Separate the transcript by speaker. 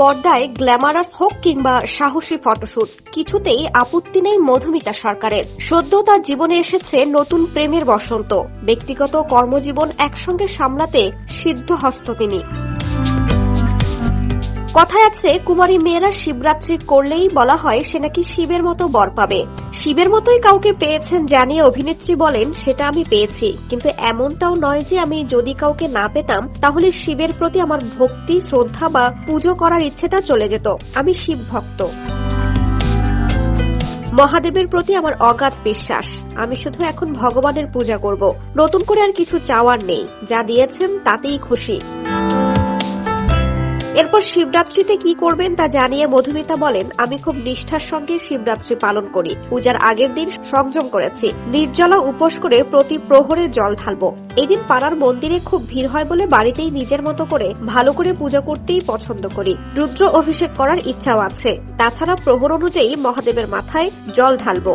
Speaker 1: পর্দায় গ্ল্যামারাস হোক কিংবা সাহসী ফটোশুট, কিছুতেই আপত্তি নেই মধুমিতা সরকারের। সদ্য তার জীবনে এসেছে নতুন প্রেমের বসন্ত। ব্যক্তিগত কর্মজীবন একসঙ্গে সামলাতে সিদ্ধহস্ত তিনি। কথায় আছে, কুমারী মেয়েরা শিবরাত্রি করলেই বলা হয় সে নাকি শিবের মতো বর পাবে। শিবের মতোই কাউকে পেয়েছেন জানিয়ে অভিনেত্রী বলেন, সেটা আমি পেয়েছি। কিন্তু এমনটাও নয় যে আমি যদি কাউকে না পেতাম, তাহলে শিবের প্রতি আমার ভক্তি, শ্রদ্ধা বা পুজো করার ইচ্ছেটা চলে যেত। আমি শিব ভক্ত। মহাদেবের প্রতি আমার অগাধ বিশ্বাস। আমি শুধু এখন ভগবানের পূজা করব। নতুন করে আর কিছু চাওয়ার নেই। যা দিয়েছেন তাতেই খুশি। এরপর শিবরাত্রিতে কি করবেন তা জানিয়ে মধুমিতা বলেন, আমি খুব নিষ্ঠার সঙ্গে শিবরাত্রি পালন করি। পূজার আগের দিন সংযম করেছি। নির্জলা উপোস করে প্রতি প্রহরে জল ঢালবো। এদিন পাড়ার মন্দিরে খুব ভিড় হয় বলে বাড়িতেই নিজের মতো করে ভালো করে পূজা করতেই পছন্দ করি। রুদ্র অভিষেক করার ইচ্ছাও আছে। তাছাড়া প্রহর অনুযায়ী মহাদেবের মাথায় জল ঢালবো।